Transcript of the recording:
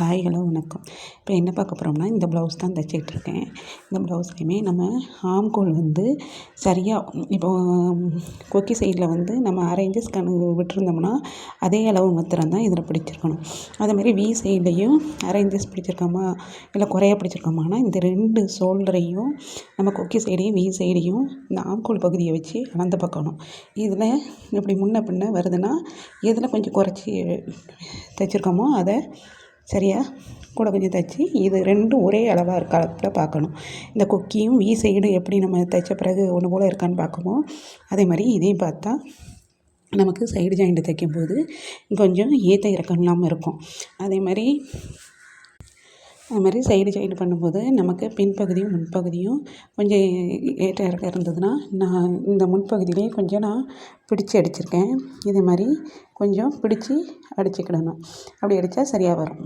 Hi hello வணக்கம். இப்போ என்ன பார்க்க போகிறோம்னா இந்த ப்ளவுஸ் தான் தைச்சிட்ருக்கேன் இந்த ப்ளவுஸ்லையுமே நம்ம ஆம்கோல் வந்து சரியாக இப்போ கொக்கி சைடில் வந்து நம்ம அரை இன்ச்சஸ் கணக்கு விட்டுருந்தோம்னா அதே அளவு மாத்திரம் தான் இதில் பிடிச்சிருக்கணும். அதேமாதிரி வி சைட்லேயும் அரை இன்ச்சஸ் பிடிச்சிருக்கோமா இல்லை குறைய பிடிச்சிருக்கோமானா இந்த ரெண்டு ஷோல்டரையும் நம்ம கொக்கி சைடையும் வி சைடையும் இந்த ஆம்கோல் பகுதியை வச்சு அளந்து பார்க்கணும். இதில் இப்படி முன்ன பின்ன வருதுன்னா எதில் கொஞ்சம் குறைச்சி தைச்சிருக்கோமோ அதை சரியாக கூட கொஞ்சம் தைச்சி. இது ரெண்டும் ஒரே அளவாக இருக்காப்புல பார்க்கணும். இந்த கொக்கியும் வி சைடும் எப்படி நம்ம தைச்ச பிறகு ஒன்று போல் இருக்கான்னு பார்க்கமோ அதே மாதிரி இதையும் பார்த்தா நமக்கு சைடு ஜாயிண்ட் தைக்கும்போது கொஞ்சம் ஏற்ற இறக்கம் இல்லாமல் இருக்கும். அதே மாதிரி அது மாதிரி சைடு ஜாயின் பண்ணும்போது நமக்கு பின்பகுதியும் முன்பகுதியும் கொஞ்சம் ஏற்ற இறக்கம் இருந்ததுன்னா நான் இந்த முன்பகுதியிலே கொஞ்சம் நான் பிடிச்சி அடிச்சிருக்கேன். இதே மாதிரி கொஞ்சம் பிடிச்சி அடிச்சுக்கிடணும். அப்படி அடித்தா சரியாக வரும்.